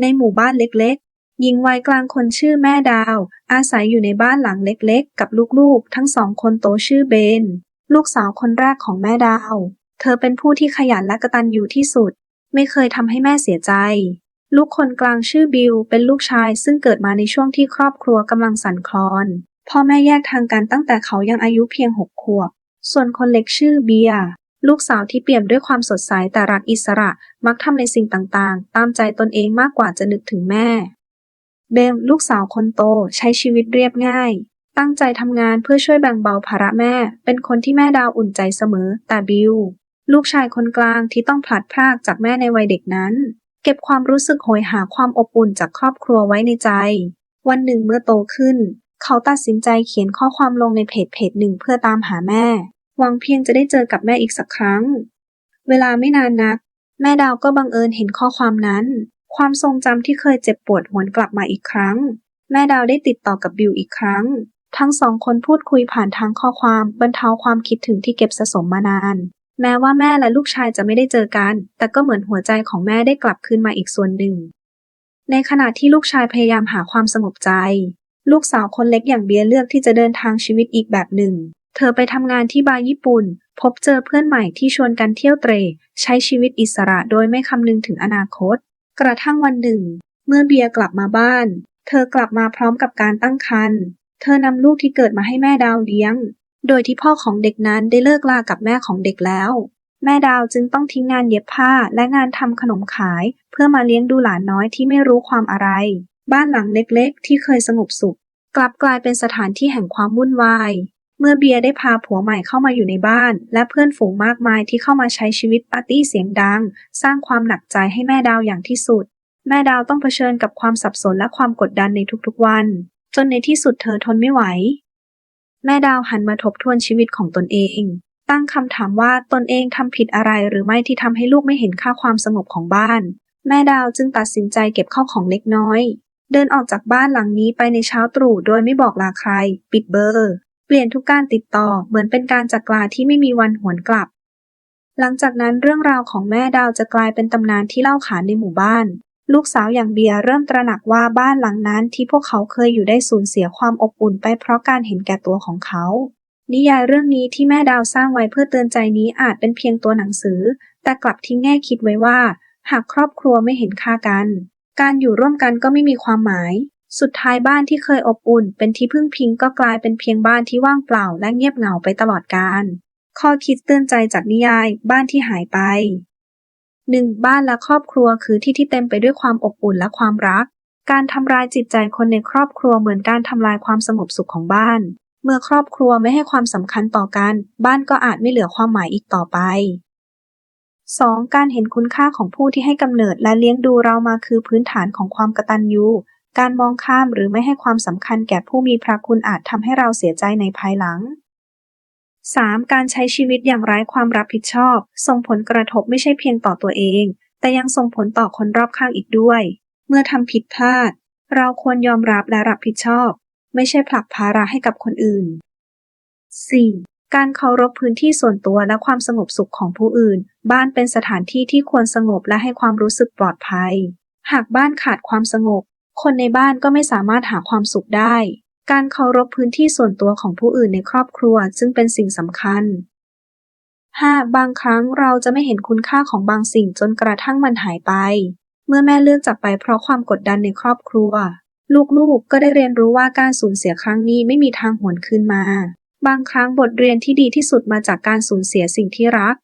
ในหมู่บ้านเล็กๆ หญิงวัยกลางคนชื่อแม่ดาว อาศัยอยู่ในบ้านหลังเล็กๆ กับลูกๆ ทั้งสองคนโตชื่อเบน ลูกสาวคนแรกของแม่ดาว เธอเป็นผู้ที่ขยันและกระตัญญูที่สุด ไม่เคยทำให้แม่เสียใจ ลูกคนกลางชื่อบิลเป็นลูกชายซึ่งเกิดมาในช่วงที่ครอบครัวกำลังสั่นคลอน พ่อแม่แยกทางกันตั้งแต่เขายังอายุเพียงหกขวบ ส่วนคนเล็กชื่อเบียร์ ลูกสาวที่เปี่ยมด้วยความสดใสแต่รักอิสระมักทำในสิ่งต่างๆ ตามใจตนเองมากกว่าจะนึกถึงแม่ เบมลูกสาวคนโตใช้ชีวิตเรียบง่าย ตั้งใจทำงานเพื่อช่วยแบ่งเบาภาระแม่ เป็นคนที่แม่ดาวอุ่นใจเสมอ แต่บิลลูกชายคนกลางที่ต้องพลัดพรากจากแม่ในวัยเด็กนั้น เก็บความรู้สึกโหยหาความอบอุ่นจากครอบครัวไว้ในใจ วันหนึ่งเมื่อโตขึ้น เขาตัดสินใจเขียนข้อความลงในเพจเพจหนึ่งเพื่อตามหาแม่ หวังเพียงจะได้เจอกับแม่อีกสักครั้ง เวลาไม่นานนัก แม่ดาวก็บังเอิญเห็นข้อความนั้น ความทรงจำที่เคยเจ็บปวดหวนกลับมาอีกครั้ง แม่ดาวได้ติดต่อกับบิวอีกครั้ง ทั้งสองคนพูดคุยผ่านทางข้อความบรรเทาความคิดถึงที่เก็บสะสมมานาน แม้ว่าแม่และลูกชายจะไม่ได้เจอกัน แต่ก็เหมือนหัวใจของแม่ได้กลับคืนมาอีกส่วนหนึ่ง ในขณะที่ลูกชายพยายามหาความสงบใจ ลูกสาวคนเล็กอย่างเบียร์เลือกที่จะเดินทางชีวิตอีกแบบหนึ่ง เธอไปทำงานที่บาร์ญี่ปุ่น พบเจอเพื่อนใหม่ที่ชวนกันเที่ยวเตร ใช้ชีวิตอิสระโดยไม่คำนึงถึงอนาคต กระทั่งวันหนึ่ง เมื่อเบียร์กลับมาบ้าน เธอกลับมาพร้อมกับการตั้งครรภ์เธอนำลูกที่เกิดมาให้แม่ดาวเลี้ยง โดยที่พ่อของเด็กนั้นได้เลิกลากับแม่ของเด็กแล้ว แม่ดาวจึงต้องทิ้งงานเย็บผ้าและงานทำขนมขาย เพื่อมาเลี้ยงดูหลานน้อยที่ไม่รู้ความอะไร บ้านหลังเล็กๆ ที่เคยสงบสุข กลับกลายเป็นสถานที่แห่งความวุ่นวาย เมื่อเบียร์ได้พาผัวใหม่เข้ามาอยู่ในบ้าน และเพื่อนฝูงมากมายที่เข้ามาใช้ชีวิตปาร์ตี้เสียงดัง สร้างความหนักใจให้แม่ดาวอย่างที่สุด แม่ดาวต้องเผชิญกับความสับสนและความกดดันในทุกๆวัน จนในที่สุดเธอทนไม่ไหว แม่ดาวหันมาทบทวนชีวิตของตนเอง ตั้งคำถามว่าตนเองทำผิดอะไรหรือไม่ที่ทำให้ลูกไม่เห็นค่าความสงบของบ้าน แม่ดาวจึงตัดสินใจเก็บข้าวของเล็กน้อย เดินออกจากบ้านหลังนี้ไปในเช้าตรู่โดยไม่บอกลาใคร ปิดเบอร์ ลี่ยนทุกการติดต่อเหมือนเป็นการจากลาที่ไม่มีวันหวนกลับ หลังจากนั้นเรื่องราวของแม่ดาวจะกลายเป็นตำนานที่เล่าขานในหมู่บ้าน ลูกสาวอย่างเบียร์เริ่มตระหนักว่าบ้านหลังนั้นที่พวกเขาเคยอยู่ได้สูญเสียความอบอุ่นไปเพราะการเห็นแก่ตัวของเขา นิยายเรื่องนี้ที่แม่ดาวสร้างไว้เพื่อเตือนใจนี้อาจเป็นเพียงตัวหนังสือ แต่กลับทิ้งแง่คิดไว้ว่า หากครอบครัวไม่เห็นค่ากัน การอยู่ร่วมกันก็ไม่มีความหมาย สุดท้ายบ้านที่เคยอบอุ่น เป็นที่พึ่งพิงก็กลายเป็นเพียงบ้านที่ว่างเปล่าและเงียบเหงาไปตลอดกาลข้อคิดเตือนใจจากนิยาย บ้านที่หายไปหนึ่งบ้านและครอบครัวคือที่ที่เต็มไปด้วยความอบอุ่นและความรัก การทำลายจิตใจคนในครอบครัวเหมือนการทำลายความสงบสุขของบ้าน เมื่อครอบครัวไม่ให้ความสำคัญต่อกัน บ้านก็อาจไม่เหลือความหมายอีกต่อไป 2. การเห็นคุณค่าของผู้ที่ให้กำเนิดและเลี้ยงดูเรามาคือพื้นฐานของความกตัญญู การมองข้ามหรือไม่ให้ความสำคัญแก่ผู้มีพระคุณอาจทำให้เราเสียใจในภายหลัง 3. การใช้ชีวิตอย่างไร้ความรับผิดชอบ ส่งผลกระทบไม่ใช่เพียงต่อตัวเอง แต่ยังส่งผลต่อคนรอบข้างอีกด้วย เมื่อทำผิดพลาด เราควรยอมรับและรับผิดชอบ ไม่ใช่ผลักภาระให้กับคนอื่น 4. การเคารพพื้นที่ส่วนตัวและความสงบสุขของผู้อื่น บ้านเป็นสถานที่ที่ควรสงบและให้ความรู้สึกปลอดภัย หากบ้านขาดความสงบ คนในบ้านก็ไม่สามารถหาความสุขได้ การเคารพพื้นที่ส่วนตัวของผู้อื่นในครอบครัวจึงเป็นสิ่งสำคัญ 5. บางครั้งเราจะไม่เห็นคุณค่าของบางสิ่งจนกระทั่งมันหายไป เมื่อแม่เลือกจากไปเพราะความกดดันในครอบครัว ลูกๆก็ได้เรียนรู้ว่าการสูญเสียครั้งนี้ไม่มีทางหวนคืนมา บางครั้งบทเรียนที่ดีที่สุดมาจากการสูญเสียสิ่งที่รัก